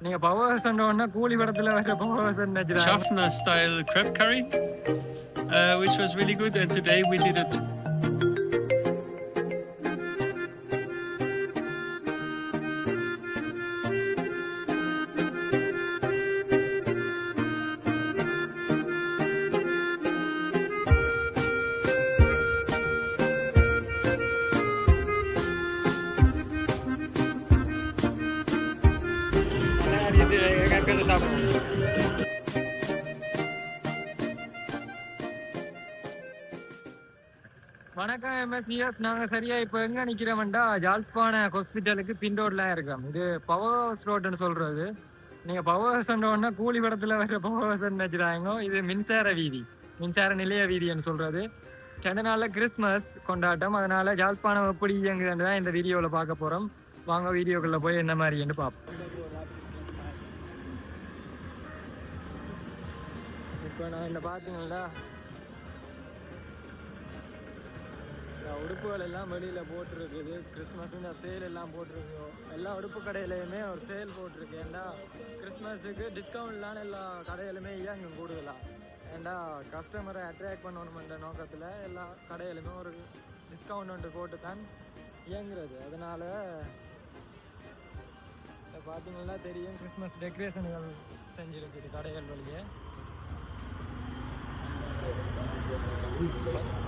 நீங்க பவர் சொன்னோன்னா கூலி படத்துல வர பவர் சொன்னா Schaffner style crab curry, uh, which was really good. And today we did it. வணக்கம் எம்எஸ்இஎஸ் நாங்கள் சரியாக இப்போ எங்கே நிற்கிறோம்டா யாழ்ப்பாண ஹாஸ்பிட்டலுக்கு பின் ரோட்லாம் இருக்கோம். இது பவர் ஹவுஸ் ரோடுன்னு சொல்கிறது நீங்கள் பவர் ஹவுஸ் சொன்னோன்னா கூலி படத்தில் வர பவர் ஹவுஸ் வச்சுட்டாங்க இது மின்சார வீதி. மின்சார நிலைய வீதின்னு சொல்கிறது ரெண்டு நாளில் கிறிஸ்மஸ் கொண்டாட்டம். அதனால் யாழ்ப்பாணம் எப்படி இயங்குதுன்னு தான் இந்த வீடியோவில் பார்க்க போகிறோம் வாங்க வீடியோக்குள்ளே போய் என்ன மாதிரின்னு பார்ப்போம். இப்போ நான் இந்த பார்த்தீங்களா உடுப்புகள் எல்லாம் வெளியில் போட்டிருக்குது. கிறிஸ்மஸ் இந்த சேல் எல்லாம் போட்டிருக்கு எல்லா உடுப்பு கடையிலையுமே ஒரு சேல் போட்டிருக்கு. ஏன்னா கிறிஸ்மஸுக்கு டிஸ்கவுண்ட்லாம் எல்லா கடையிலுமே இயங்கும் கூடுதலாக ஏண்டா கஸ்டமரை அட்ராக்ட் பண்ணணுமென்ற நோக்கத்தில் எல்லா கடையிலுமே ஒரு டிஸ்கவுண்ட் ஒன்று போட்டு தான் இயங்குறது. அதனால் இப்போ பார்த்தீங்கன்னா தெரியும். கிறிஸ்மஸ் டெக்கரேஷன்கள் செஞ்சுருக்குது கடைகள் வழியே.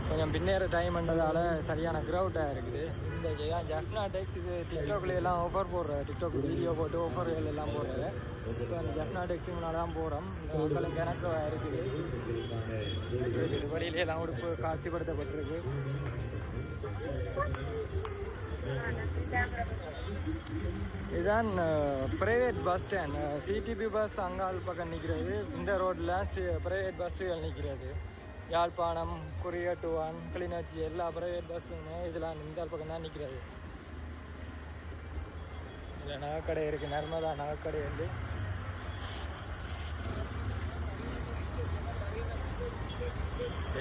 கொஞ்சம் பின்னேற டைம் பண்ணுறதால சரியான க்ரௌட்டாக இருக்குது. இந்த ஏன் ஜஃப்னா டெக்ஸ் இது டிக்டாக்ல எல்லாம் ஆஃபர் போடுற டிக்டாக் வீடியோ போட்டு ஆஃபர்கள் எல்லாம் போடுறது இப்போ அந்த ஜஃப்னா டெக்ஸ் முன்னாடி தான் போகிறோம் இந்த மக்களும் கணக்கு இருக்குது. வழியில எல்லாம் உடுப்பு காட்சிப்படுத்தப்பட்டிருக்கு. இதுதான் private bus stand CTB bus அங்காள் பக்கம் நிற்கிறது இந்த ரோட்டில் ப்ரைவேட் பஸ்ஸுகள் நிற்கிறது யாழ்ப்பாணம் குறியட்டுவான் கிளிநொச்சி எல்லா ப்ரைவேட் பஸ்ஸுமே இதெல்லாம் இந்த பக்கம் தான் நிற்கிறது இதில் நகைக்கடை இருக்குது நர்மதா நகைக்கடை வந்து.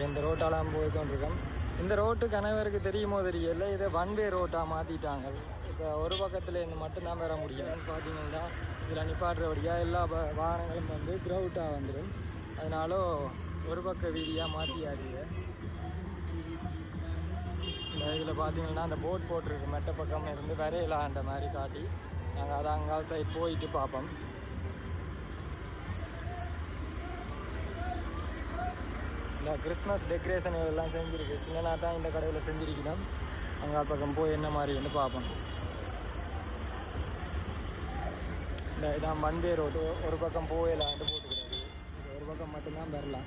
இந்த ரோட்டாலாம் போய் கொண்டிருக்கோம் இந்த ரோட்டு கணவருக்கு தெரியுமோ தெரியல இதை ஒன் வே ரோட்டாக மாற்றிட்டாங்க இப்போ ஒரு பக்கத்தில் இருந்து மட்டும்தான் பெற முடியும். பார்த்தீங்கன்னா இதில் நிப்பாட்டுறபடியாக எல்லா வாகனங்களும் வந்து க்ரௌட்டாக வந்துடும் அதனால ஒரு பக்க வீதியாக மாற்றியாடுது இந்த இதில் பார்த்தீங்கன்னா அந்த போட் போட்டிருக்கு. மெட்ட பக்கம் இருந்து வரையலான்ற மாதிரி காட்டி. நாங்கள் அதை அங்கால் சைட் போயிட்டு பார்ப்போம் இந்த கிறிஸ்மஸ் டெக்கரேஷன் எல்லாம் செஞ்சுருக்கு. சின்னனா தான் இந்த கடையில் செஞ்சுருக்கணும். அங்கால் பக்கம் போய் என்ன மாதிரி வந்து பார்ப்போம் இந்த இதான் மண்டே ரோடு. ஒரு பக்கம் போயிடலான்ட்டு போட்டுக்கிறாரு ஒரு பக்கம் மட்டும்தான் வரலாம்.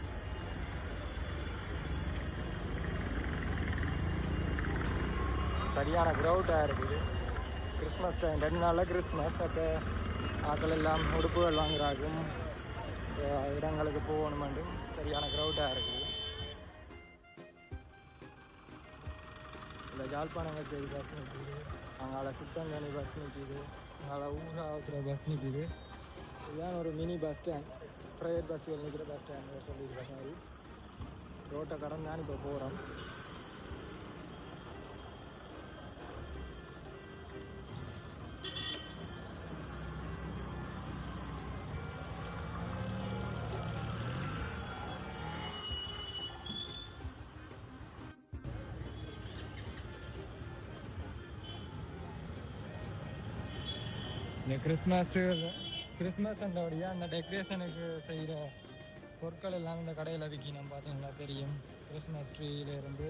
சரியான க்ரௌட்டாக இருக்குது. கிறிஸ்மஸ் டைம் ரெண்டு நாளில் கிறிஸ்மஸ் அப்போ ஆட்கள் எல்லாம் உடுப்புகள் வாங்குறாக்கும் இடங்களுக்கு போகணுமெண்டு சரியான க்ரௌட்டாக இருக்குது. இல்லை ஜாழ்ப்பாணம் கச்சேரி பஸ் நிற்கிது. அங்கால சித்தங்கனி பஸ் நிற்கிது. அங்கால ஊராவத்துல பஸ் நிற்கிது இதுதான் ஒரு மினி பஸ் ஸ்டாண்ட் ப்ரைவேட் பஸ்ஸுகள் நிற்கிற பஸ் ஸ்டாண்ட் சொல்லியிருக்க மாதிரி ரோட்டை கடந்து தான் இப்போ போகிறோம் இந்த கிறிஸ்மஸ் கிறிஸ்மஸ் அந்தபடியாக அந்த டெக்கரேஷனுக்கு செய்கிற பொருட்கள் எல்லாம் இந்த கடையில் விற்கணும் பார்த்தீங்கன்னா தெரியும். கிறிஸ்மஸ் ட்ரீலேருந்து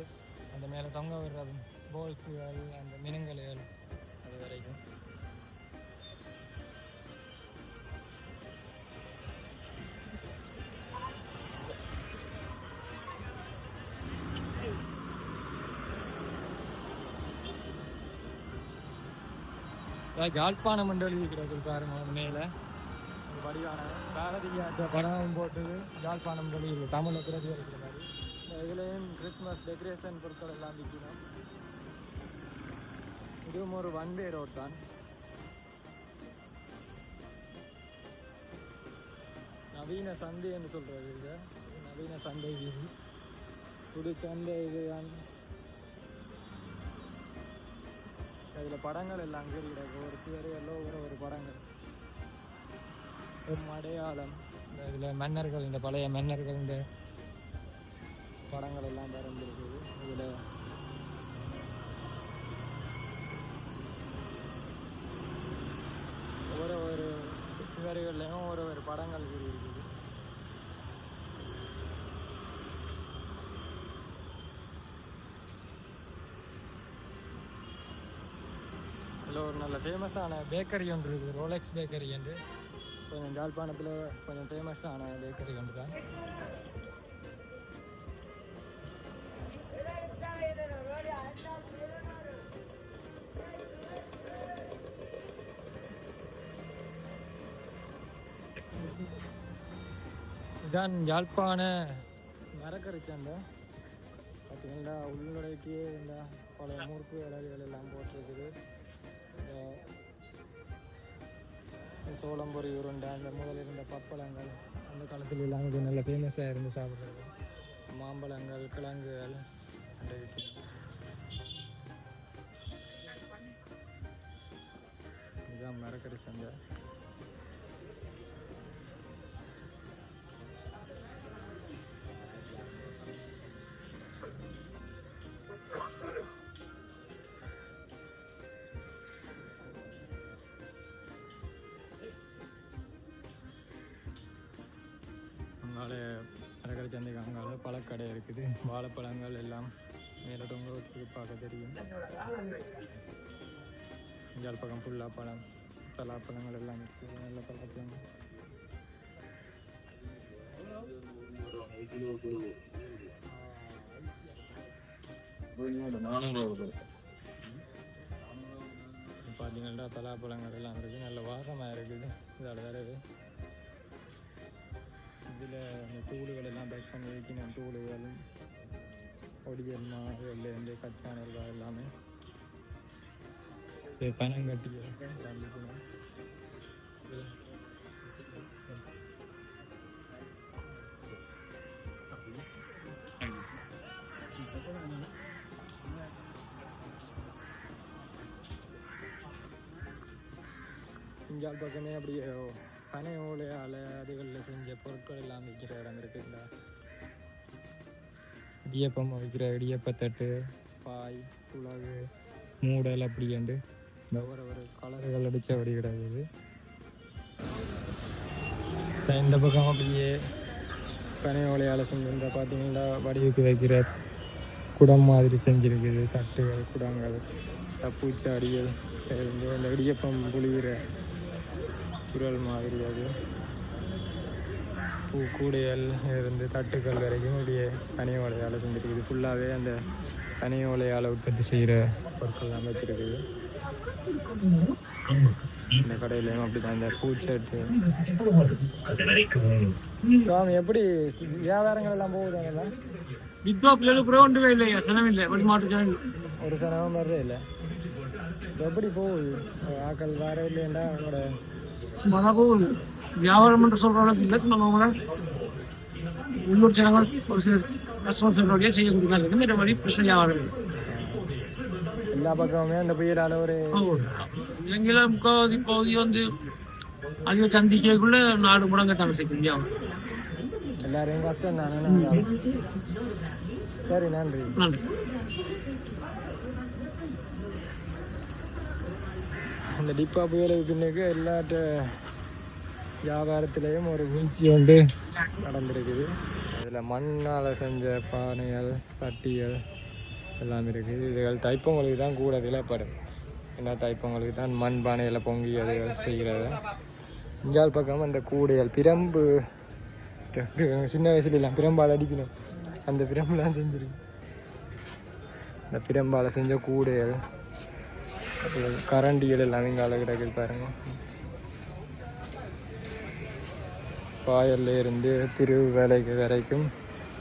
அந்த மேலே தொங்க விடுற போல்ஸுகள் அந்த மினுங்கல்கள் யாழ்ப்பாணம் என்று எழுதிக்கிறது பாருங்க மேல. ஒரு வடிவான பாரதியாற்ற படம் போட்டது யாழ்ப்பாணம் வெளியில் தமிழில் பிரதி இருக்கிற மாதிரி. இதுலேயும் கிறிஸ்மஸ் டெக்கரேஷன் பொருட்கள் எல்லாம் விற்கிறோம் இதுவும் ஒரு ஒன் வே ரோட் தான். நவீன சந்தை என்று சொல்கிறது இது. நவீன சந்தை வீதி. புது சந்தை இதுதான் இதில் படங்கள் எல்லாம் அங்கே இருக்கிறது ஒரு அடையாளம். இந்த இதில் மன்னர்கள் இந்த பழைய மன்னர்கள் இந்த படங்கள் எல்லாம் பறந்துருக்குது இதில் ஒரு ஒரு சுவர்கள்லையும் ஒரு ஒரு படங்கள் இருக்குது இதில் ஒரு நல்ல ஃபேமஸான பேக்கரி ஒன்று இருக்குது. ரோலெக்ஸ் பேக்கரி என்று. கொஞ்சம் ஜாழ்ப்பாணத்தில் கொஞ்சம் ஃபேமஸான பேக்கரி ஒன்று தான் இதான் யாழ்ப்பாண மரக்கறி சந்தை. பார்த்தீங்கன்னா உள்நுழைக்கு இந்த பல முறுக்கு விலகுகள் எல்லாம் போட்டிருக்குது. சோளம்பொரி உருண்டை அந்த முதல் இருந்த பப்பளங்கள் அந்த காலத்தில் எல்லாம் இது நல்ல ஃபேமஸாக இருந்து சாப்பிட்றது. மாம்பழங்கள் கிழங்குகள் அந்த இதுதான் மரக்கறி சந்தை. சந்தைக்கு அங்கால பழக்கடை இருக்குது. வாழைப்பழங்கள் எல்லாம் மேலே தொங்க பார்க்க தெரியும். இங்கால் பக்கம் ஃபுல்லாக பழம் பலாப்பழங்கள் எல்லாம் இருக்குது. நல்ல பழப்பழங்கள் பார்த்தீங்கன்னா பலாப்பழங்கள் எல்லாம் இருக்குது. நல்ல வாசமாக இருக்குது. இதால் வரது இதில் அந்த தூளுகள் எல்லாம் பேக் பண்ணி வைக்கணும் தூளுகளும் ஒடியல் மாவுலேருந்து கச்சானல் எல்லாமே இது பனங்கட்டி எல்லாம் வைக்கணும். இது இஞ்சால் பக்கமே அப்படியே பனை ஓலையால் அதுகளில் செஞ்ச பொருட்கள் எல்லாம் விற்கிற இடம் இருக்குங்களா இடியப்பம் விற்கிற இடியப்பத்தட்டு பாய் சுளகு மூடல் அப்படின்ட்டு இந்த ஒரு கலர்கள் அடித்த அப்படி கிடக்குது இந்த பக்கம் அப்படியே பனை ஓலையால் செஞ்சிருந்தா பார்த்தீங்கன்னா வடிவுக்கு வைக்கிற குடம் மாதிரி செஞ்சிருக்குது. தட்டுகள் குடங்கள் பூச்சாடிகள் இந்த இடியப்பம் புளிகிற குரல் மாதிரி அது. பூ கூடைகள் இருந்து தட்டுக்கள் வரைக்கும் இப்படியே பனி ஓலையால் செஞ்சுருக்குது. ஃபுல்லாகவே அந்த பனி ஓலையால் உற்பத்தி செய்கிற பொருட்கள்லாம் வச்சுருக்குது. இந்த கடையிலையும் அப்படி தான் இந்த பூச்சட்டு. சுவாமி எப்படி வியாபாரங்கள் எல்லாம் போகுதாங்களா வித்வா பிள்ளைகள் கூட ஒன்றுமே இல்லையா சனம் இல்லை. வடி மாட்டு ஜனம் ஒரு சனமும் வர்றே இல்லை. எப்படி போகுது? ஆக்கள் வர இல்லையண்டா? அவங்களோட போகுது வியாபாரம் என்று சொல்ற அளவுக்கு இல்லை. நம்ம உள்ளூர் ஜனங்கள் ஒரு சில கஸ்டமர் சொல்றோடைய செய்யக்கூடிய இந்த மாதிரி பிரச்சனை வியாபாரம் இல்லை. எல்லா பக்கமுமே அந்த புயலால் ஒரு இலங்கையில முக்காவதி பகுதி வந்து அதிக சந்திக்கக்குள்ள நாடு முடங்க தமிழ் வியாபாரம். எல்லாரையும் கஷ்டம் தானே. சரி நன்றி. நன்றி. அந்த டிப்பா புயலுக்கு பின்னுக்கு எல்லாட்ட வியாபாரத்திலையும் ஒரு வீழ்ச்சி வந்து நடந்திருக்குது. அதில் மண்ணால் செஞ்ச பானைகள் சட்டிகள் எல்லாம் இருக்குது. இதுகள் தைப்பொங்கலுக்கு தான் கூட விலைப்படும் ஏன்னா தைப்பொங்கலுக்கு தான் மண் பானையில் பொங்கி அதுகள் செய்கிறது. இஞ்சால் பக்கம் அந்த கூடைகள் பிரம்பு. சின்ன வயசுலாம் பிரம்பால் அடிக்கணும். அந்த பிரம்புலாம் செஞ்சிருக்கு. இந்த பிரம்பால் செஞ்ச கூடைகள் கரண்டிகள் எல்லாமே இங்கே அழகிடக்கு பாருங்க. பாயல்ல இருந்து திரு வேலைக்கு வரைக்கும்.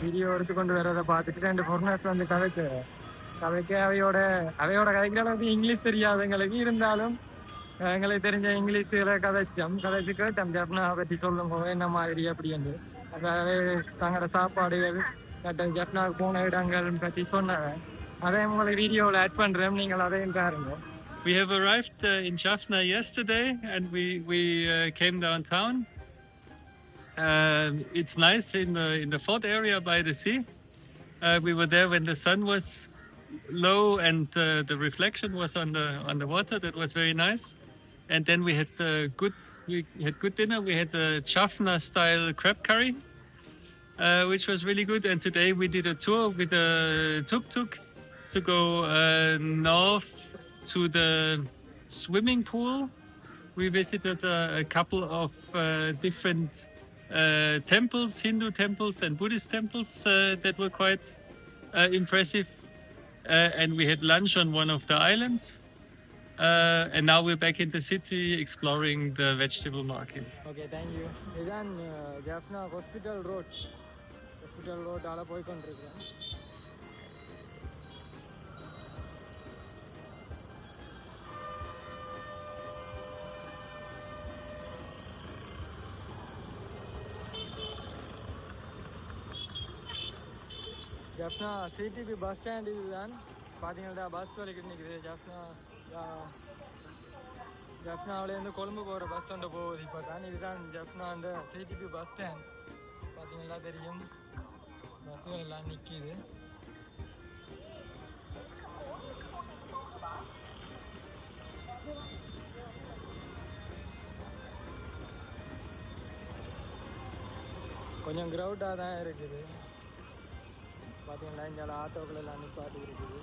வீடியோ எடுத்து கொண்டு வரதை பார்த்துட்டு ரெண்டு பொருளாஸ் வந்து கதைச்சு கதைக்க அவையோட அவையோட கதைக்கிற அளவுக்கு இங்கிலீஷ் தெரியாது எங்களுக்கு. இருந்தாலும் எங்களுக்கு தெரிஞ்ச இங்கிலீஷில் கதைச்சோம் கதைச்சு கேட்டோம் ஜப்னா பற்றி சொல்லுங்க என்ன மாதிரி வந்து அதாவது தங்களோட சாப்பாடுகள் கேட்டோம் ஜப்னாவுக்கு போன இடங்கள் பற்றி சொன்னாங்க அதையும் உங்களை வீடியோவில் ஆட் பண்ணுறேன் நீங்கள் அதையும் பாருங்கள் We have arrived uh, in Jaffna yesterday and we, we uh, came downtown Um, it's nice in the in the fort area by the sea. Uh, we were there when the sun was low and uh, the reflection was on the on the water. That was very nice. And then we had uh, good we had good dinner. We had a Jaffna style crab curry, uh, which was really good. And today we did a tour with a tuk tuk to go uh, north to the swimming pool. We visited a, a couple of uh, different uh, temples, Hindu temples and Buddhist temples uh, that were quite uh, impressive. Uh, and we had lunch on one of the islands. Uh, and now we're back in the city exploring the vegetable market. Okay thank you இதுதான் Jaffna hospital road hospital ரோட்டால் போய் கொண்டிருக்கிறேன் Jaffna CTB bus stand இதுதான். பார்த்தீங்கன்னா bus வலிக்கிட்டு நிற்குது ஜப்னா ஜப்னாவிலேருந்து கொழும்பு போகிற bus ஒன்று போகுது இப்போ தான். இதுதான் ஜப்னான்ற சிடிபி பஸ் ஸ்டாண்ட் பார்த்தீங்களா தெரியும். பஸ்ஸுகள் எல்லாம் நிற்கிது கொஞ்சம் க்ரௌடாக தான் இருக்குது. பார்த்தீங்கன்னா இங்கே ஆட்டோக்கள் எல்லாம் நிப்பாட்டி இருக்குது.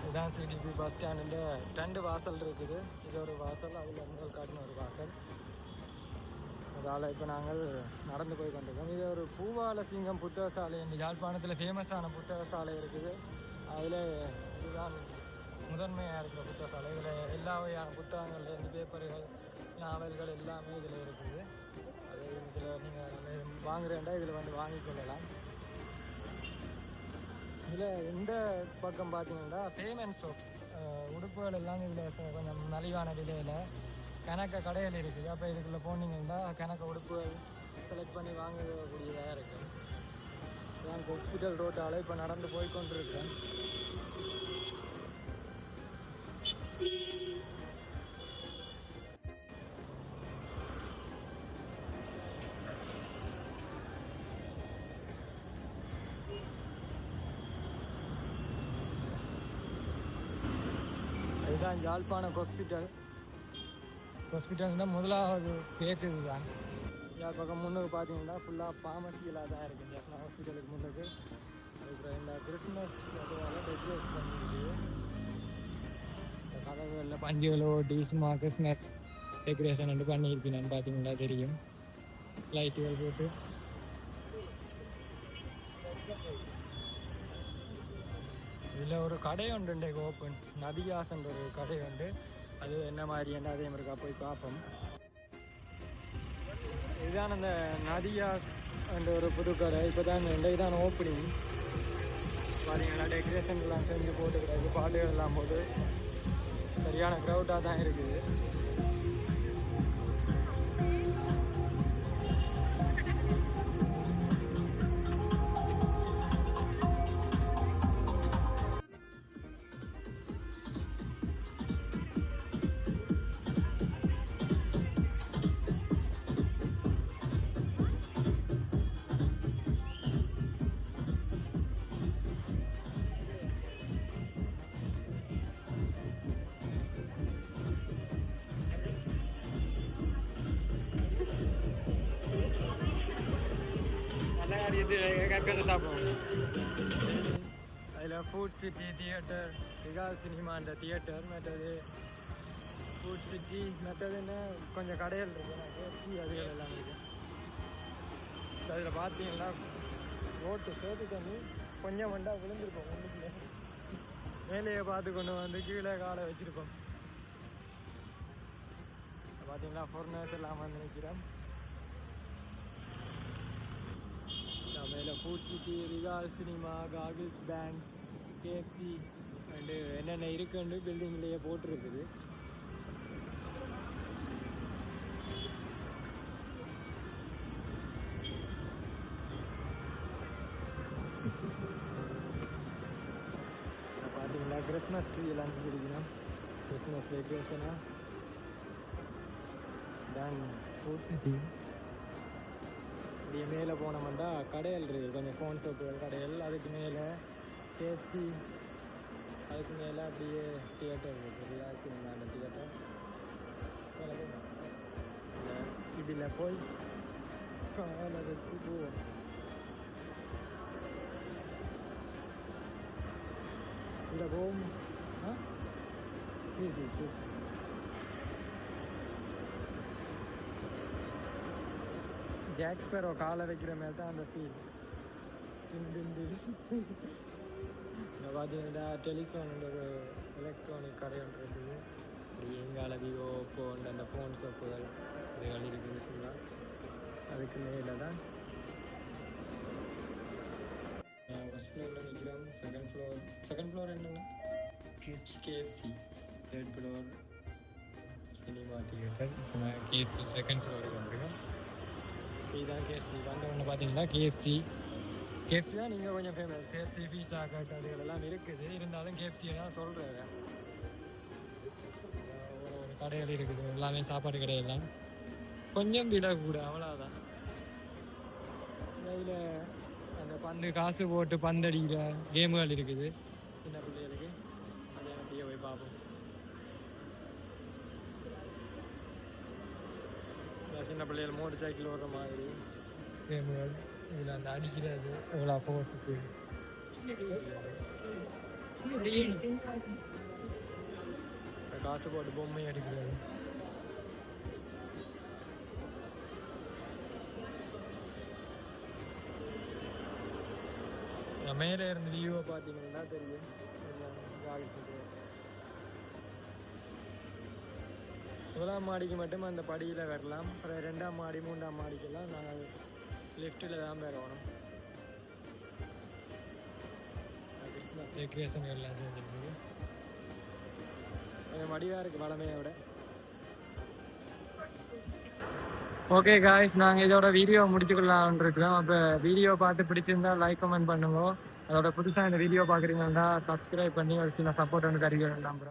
இதுதான் சிடிபி பஸ் ஸ்டாண்டுன்ற ரெண்டு வாசல் இருக்குது. இது ஒரு வாசல் அதில் முதல் காட்டின ஒரு வாசல். அதால் இப்போ நாங்கள் நடந்து போய் கொண்டிருக்கோம். இது ஒரு பூவால சிங்கம் புத்தக சாலை இந்த யாழ்ப்பாணத்தில் ஃபேமஸான புத்தக சாலை இருக்குது. அதில் இதுதான் முதன்மையாக இருக்கிற புத்தகசாலை இதில் எல்லா வகையான புத்தகங்கள் இந்த பேப்பர்கள் நாவல்கள் எல்லாமே இதில் இருக்குது. அது இதில் நீங்கள் வாங்குறேன்டா இதில் வந்து வாங்கிக் கொள்ளலாம். இதில் இந்த பக்கம் பார்த்தீங்கன்னா பேமெண்ட் சோப்ஸ் உடுப்புகள் எல்லாம் இதில் கொஞ்சம் நலிவான விலையில் கணக்க கடைகள் இருக்குது. அப்போ இதுக்குள்ளே போனீங்கன்னா கணக்க உடுப்புகள் செலக்ட் பண்ணி வாங்கக்கூடியதாக இருக்குது நான் ஹாஸ்பிட்டல் ரோட்டால் இப்போ நடந்து போய் கொண்டிருக்கிறேன் இதுதான் யாழ்ப்பாணம் ஹாஸ்பிட்டல் ஹாஸ்பிட்டல்னா முதலாவது கேட்டு இதுதான். எல்லா பக்கம் முன்னுக்கு பார்த்தீங்கன்னா ஃபுல்லாக ஃபார்மசிகளாக தான் இருக்குது. இந்த ஹாஸ்பிட்டலுக்கு முன்னுக்கு. அதுக்கப்புறம் இந்த கிறிஸ்மஸ் அதுவாக டெக்கரேட் பண்ணிருக்கு கதவுகளில் பஞ்சுகளோ டீஸ்மா கிறிஸ்மஸ் டெக்கரேஷன் வந்து பண்ணியிருப்பீங்கன்னு பார்த்தீங்கன்னா தெரியும் லைட்டுகள் போட்டு இதில் ஒரு கடை உண்டு இன்றைக்கு ஓப்பன் நதியாசன்ற ஒரு கடை உண்டு அது என்ன மாதிரி என்ன அதே மாதிரிக்கா போய் பார்ப்போம் இதுதான் அந்த நதியாஸ் என்ற ஒரு புது கடை இப்போ தான் இன்றைக்கு தான் ஓப்பனிங் பார்த்தீங்கன்னா டெக்கரேஷன்லாம் செஞ்சு போட்டுக்கிறாரு பாட்டுகள் எல்லாம் சரியான க்ரௌடாக தான் இருக்குது. நல்ல காரியத்தில் கற்கட்டு சாப்பிடுவோம் அதில் ஃபுட் சிட்டி தியேட்டர் ரிகா சினிமான்ற தியேட்டர் மற்றது ஃபுட் சிட்டி மற்றதுன்னு கொஞ்சம் கடைகள் இருக்கு கேஎஃப்சி அதுகள் எல்லாம் இருக்கு. அதில் பார்த்தீங்கன்னா ரோட்டு சேத்து தண்ணி கொஞ்சம் வண்டா விழுந்திருப்போம் ஒன்றுக்குள்ள மேலேயே பார்த்து கொண்டு வந்து கீழே காலை வச்சுருப்போம். பார்த்தீங்கன்னா ஃபோர்னர்ஸ் எல்லாம் வந்து நிற்கிறோம் மேலே Food City Regal cinema Cargills bank KFC and என்னென்ன இருக்குன்னு பில்டிங்லேயே போட்டிருக்குது. பார்த்தீங்களா? கிறிஸ்மஸ் ட்ரீ எல்லாம் பிடிக்கணும் கிறிஸ்மஸ் டெக்கரேஷனாக தென் ஃபுட் சிட்டி அப்படியே மேலே போனோம்னா கடைகள் இருக்குது. கொஞ்சம் ஃபோன் ஷாப்புகள் கடைகள் அதுக்கு மேலே கேஎஃப்சி அதுக்கு மேலே அப்படியே தியேட்டர் இருக்குது. ரியா சினிமா தியேட்டர் இதில் போய் காலை வச்சு போவோம். இந்த ஹோம் ஆ? சரி சரி சரி. ஜாக் ஸ்பேரோ காலை வைக்கிற மாதிரி தான் அந்த ஃபீல் இந்த பார்த்தீங்கன்னா டெலிஃபோன் ஒரு எலக்ட்ரானிக் கடை ஒன்று இருக்குது. இப்படி எங்கால விவோ ஓப்போ அந்த ஃபோன் ஷாப்புகள் இதுகள் இருக்குது ஃபுல்லாக அதுக்கு மேலே தான். ஃபஸ்ட் ஃப்ளோரில் நிற்கிறோம் செகண்ட் ஃப்ளோர் செகண்ட் ஃப்ளோர் என்ன KFC third floor cinema theatre KFC second ஃப்ளோருக்கு வந்துருக்கோம் இதுதான் கேஎஃப்சி வந்த ஒன்று பார்த்தீங்கன்னா கேஎஃப்சி கேஎஃப்சி தான். நீங்கள் கொஞ்சம் ஃபேமஸ் கேஎஃப்சி பீஸா கட் எல்லாம் இருக்குது. இருந்தாலும் கேஎஃப்சி தான் சொல்கிறேன் ஒரு கடைகள் இருக்குது. எல்லாமே சாப்பாடு கடையெல்லாம் கொஞ்சம் விலை கூட அவ்வளோதான் இதில் அந்த பந்து காசு போட்டு பந்தடிக்கிற கேமுகள் இருக்குது. சின்ன பிள்ளை அதை அப்படியே போய் பார்ப்போம் இந்த சின்ன பிள்ளைகள் மோட்டர் சைக்கிள் ஓடுற மாதிரி. இதில் அந்த அடிக்கிறது எவ்வளோ ஃபோர்ஸுக்கு காசு போட்டு பொம்மை அடிக்கிறது நான் மேலே இருந்து வியூவை பார்த்தீங்கன்னா தெரியும். காலிச்சுட்டு முதலாம் மாடிக்கு மட்டும் அந்த படியில் வரலாம் அப்புறம் ரெண்டாம் மாடி மூன்றாம் மாடிக்கெல்லாம் நாங்கள் லிஃப்ட்டில் தான் வரணும் கிறிஸ்மஸ் டெக்கரேஷன் எல்லாம் செஞ்சுருக்குது கொஞ்சம் மடிவாக இருக்குது வளமையை விட. ஓகே காய்ஸ் நாங்கள் இதோட வீடியோ முடிச்சுக்கலாம்னு இருக்கிறோம். அப்போ வீடியோ பார்த்து பிடிச்சிருந்தா லைக் கமெண்ட் பண்ணுங்க. அதோட புதுசாக இந்த வீடியோ பார்க்குறீங்கன்னா சப்ஸ்கிரைப் பண்ணி ஒரு சின்ன சப்போர்ட் ஒன்று தருகிறேன் நம்புகிறோம்